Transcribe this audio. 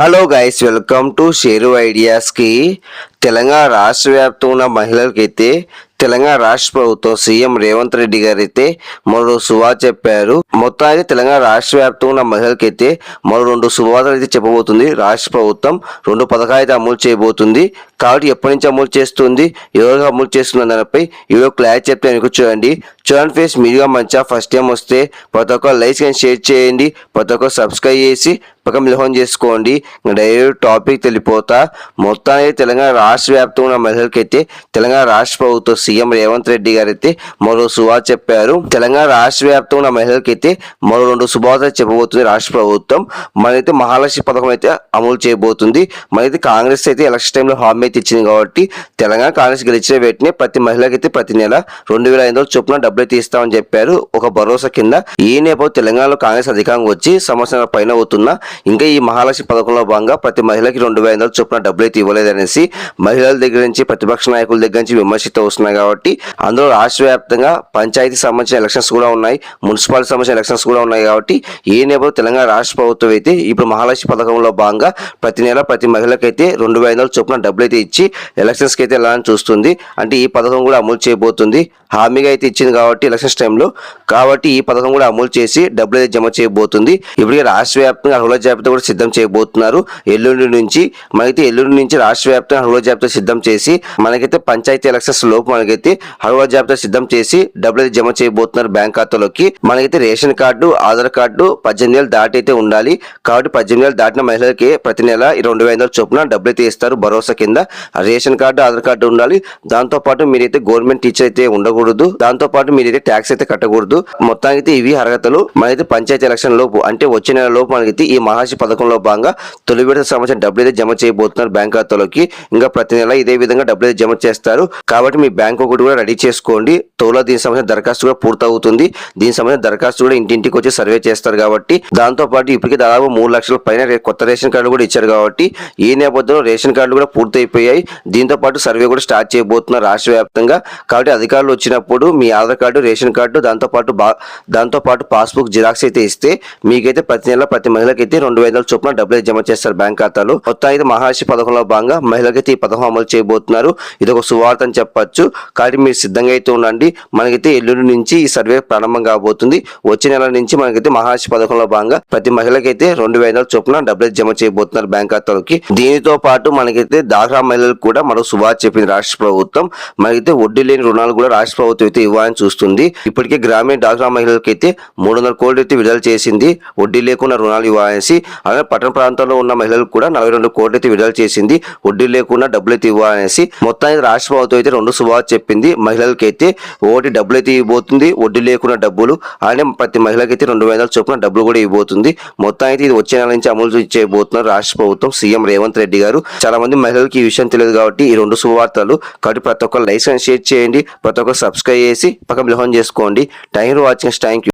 Hello guys welcome to share ఐడియాస్కి Telangana రాష్ట్ర వ్యాప్తంగా ఉన్న మహిళలకైతే తెలంగాణ రాష్ట్ర ప్రభుత్వం సీఎం రేవంత్ రెడ్డి గారు అయితే మరో సువా చెప్పారు. మొత్తానికి తెలంగాణ రాష్ట్ర వ్యాప్తంగా ఉన్న మహిళలకైతే మరో రెండు శుభవార్తలు అయితే చెప్పబోతుంది. రాష్ట్ర ప్రభుత్వం రెండు పథకాలు అయితే అమలు చేయబోతుంది. కాబట్టి ఎప్పటి నుంచి అమలు చేస్తుంది ఎవరు అమలు చేస్తున్న దానిపై ఇవో క్లారిటీ చెప్తే వెనుక చూడండి. చూడండి ఫేస్ మీడియా మంచిగా ఫస్ట్ టైం వస్తే ప్రతి ఒక్క లైక్ అండ్ షేర్ చేయండి ప్రతి ఒక్క సబ్స్క్రైబ్ చేసి జ్ఞాపకం మిలహం చేసుకోండి. డైరెక్ట్ టాపిక్ తెలిపోతా. మొత్తానికి తెలంగాణ రాష్ట్ర వ్యాప్తంగా ఉన్న మహిళలకైతే తెలంగాణ రాష్ట్ర ప్రభుత్వం సీఎం రేవంత్ రెడ్డి గారు అయితే మరో సువార్త చెప్పారు. తెలంగాణ రాష్ట్ర వ్యాప్తంగా ఉన్న మహిళలకైతే మరో రెండు శుభార్తలు చెప్పబోతుంది రాష్ట్ర ప్రభుత్వం. మనైతే మహాలక్ష్మి పథకం అయితే అమలు చేయబోతుంది. మనైతే కాంగ్రెస్ అయితే ఎలక్షన్ టైంలో హామీ అయితే ఇచ్చింది కాబట్టి తెలంగాణ కాంగ్రెస్ గెలిచిన వెంటనే ప్రతి మహిళకైతే ప్రతి నెల రెండు వేల ఐదు వందల చొప్పున డబ్బులు అయితే ఇస్తామని చెప్పారు. ఒక భరోసా కింద ఈ నేపథ్యం తెలంగాణలో కాంగ్రెస్ అధికారం వచ్చి సంవత్సరాల పైన అవుతున్నా ఇంకా ఈ మహాలక్ష్మి పథకంలో భాగంగా ప్రతి మహిళకి రెండు వేల ఐదు చొప్పున డబ్బులు అయితే ఇవ్వలేదనేసి మహిళల దగ్గర నుంచి ప్రతిపక్ష నాయకుల దగ్గర నుంచి విమర్శిత వస్తున్నాయి కాబట్టి అందులో రాష్ట్ర వ్యాప్తంగా పంచాయతీ సంబంధించిన ఎలక్షన్స్ కూడా ఉన్నాయి మున్సిపాలిటీ సంబంధించిన ఎలక్షన్స్ కూడా ఉన్నాయి కాబట్టి ఏ నేపథ్యం తెలంగాణ రాష్ట్ర ప్రభుత్వం అయితే ఇప్పుడు మహాలక్ష్మి పథకంలో భాగంగా ప్రతి నెల ప్రతి మహిళకైతే రెండు వేల ఐదు చొప్పున డబ్బులు అయితే ఇచ్చి ఎలక్షన్స్కి అయితే వెళ్ళాలని చూస్తుంది. అంటే ఈ పథకం కూడా అమలు చేయబోతుంది. హామీగా అయితే ఇచ్చింది కాబట్టి ఎలక్షన్స్ టైంలో కాబట్టి ఈ పథకం కూడా అమలు చేసి డబ్బులు అయితే జమ చేయబోతుంది. ఇప్పటికే రాష్ట్ర వ్యాప్తంగా అర్హుల జాబితా కూడా సిద్ధం చేయబోతున్నారు. ఎల్లుండి నుంచి మనకైతే ఎల్లుండి నుంచి రాష్ట్ర వ్యాప్తంగా అర్హుల జాబితా సిద్ధం చేసి మనకైతే పంచాయతీ ఎలక్షన్స్ లోపు మనకైతే అర్హుల జాబితా సిద్ధం చేసి డబ్బులు అయితే జమ చేయబోతున్నారు బ్యాంక్ ఖాతాలోకి. మనకైతే రేషన్ కార్డు ఆధార్ కార్డు పద్దెనిమిది ఏళ్ళు దాటి అయితే ఉండాలి. కాబట్టి పద్దెనిమిది ఏళ్ళు దాటిన మహిళలకి ప్రతి నెల రెండు వేల చొప్పున డబ్బులు అయితే ఇస్తారు భరోసా కింద. రేషన్ కార్డు ఆధార్ కార్డు ఉండాలి. దాంతో పాటు మీరైతే గవర్నమెంట్ టీచర్ అయితే ఉండకూడదు. దాంతో పాటు మీరైతే ట్యాక్స్ అయితే కట్టకూడదు. మొత్తానికి అయితే ఇవి అర్హతలు. మనైతే పంచాయతీ ఎలక్షన్ లోపు అంటే వచ్చే నెల లోపు మనకైతే ఈ మహాశి పథకంలో భాగంగా తొలి విడత సంవత్సరం డబ్బులు అయితే జమ చేయబోతున్నారు బ్యాంక్ ఖాతాలోకి. ఇంకా ప్రతి నెల ఇదే విధంగా డబ్బులు అయితే జమ చేస్తారు. కాబట్టి మీ బ్యాంక్ ఒకటి కూడా రెడీ చేసుకోండి. తోలో దీనికి సంబంధించిన దరఖాస్తు కూడా పూర్తవుతుంది. దీనికి సంబంధించిన దరఖాస్తు కూడా ఇంటింటికి వచ్చి సర్వే చేస్తారు కాబట్టి దాంతో పాటు ఇప్పటికే దాదాపు మూడు లక్షల పైన కొత్త రేషన్ కార్డు కూడా ఇచ్చారు కాబట్టి ఈ నేపథ్యంలో రేషన్ కార్డులు కూడా పూర్తయిపోయాయి. దీంతో పాటు సర్వే కూడా స్టార్ట్ చేయబోతున్నారు రాష్ట్ర వ్యాప్తంగా. కాబట్టి అధికారులు వచ్చినప్పుడు మీ ఆధార్ కార్డు రేషన్ కార్డు దాంతో పాటు బా దాంతో పాటు పాస్బుక్ జిరాక్స్ అయితే ఇస్తే మీకైతే ప్రతి నెల ప్రతి మహిళకైతే రెండు వేల చొప్పున డబ్బులు జమ చేస్తారు బ్యాంక్ ఖాతాలో. మొత్తం అయితే పథకంలో భాగంగా మహిళలకైతే ఈ పథకం అమలు చేయబోతున్నారు. ఇది ఒక సువార్త అని చెప్పొచ్చు. కాబట్టి మీరు సిద్ధంగా అయితే ఉండండి. మనకైతే ఎల్లుండి నుంచి ఈ సర్వే ప్రారంభం కాబోతుంది. వచ్చే నెల నుంచి మనకైతే మహర్షి పథకంలో భాగంగా ప్రతి మహిళకైతే రెండు వేల చొప్పున డబ్బులు జమ చేయబోతున్నారు బ్యాంక్ ఖాతాలకి. దీనితో పాటు మనకైతే దాఖలా మహిళలకు కూడా మరో సువార్త చెప్పింది రాష్ట్ర ప్రభుత్వం. మనకైతే వడ్డీ లేని రుణాలు కూడా రాష్ట్ర ప్రభుత్వం అయితే ఇవ్వాలని చూస్తుంది. ఇప్పటికే గ్రామీణ డాక్రా మహిళలకైతే మూడు వందల కోట్లు అయితే విడుదల చేసింది. వడ్డీ లేకుండా రుణాలు చేసి అలాగే పట్టణ ప్రాంతంలో ఉన్న మహిళలకు కూడా నలభై రెండు కోట్లు అయితే విడుదల చేసింది. వడ్డీ లేకుండా డబ్బులు అయితే ఇవ్వాలనేసి మొత్తానికి రాష్ట్ర ప్రభుత్వం అయితే రెండు శుభార్త చెప్పింది. మహిళలకైతే ఒకటి డబ్బులు అయితే ఇవ్వబోతుంది. వడ్డీ లేకుండా డబ్బులు అలానే ప్రతి మహిళకైతే రెండు వేల చొప్పున డబ్బులు కూడా ఇవ్వబోతుంది. మొత్తం అయితే ఇది వచ్చే నెల నుంచి అమలు చేయబోతున్నారు రాష్ట్ర ప్రభుత్వం సీఎం రేవంత్ రెడ్డి గారు. చాలా మంది మహిళలకు ఈ విషయం తెలియదు కాబట్టి ఈ రెండు శుభవార్తలు కాబట్టి ప్రతి ఒక్కరు లైక్ అండ్ షేర్ చేయండి ప్రతి ఒక్కరు సబ్స్క్రైబ్ చేసి పక్కన బిలహం చేసుకోండి. Thank you watching. Thank you.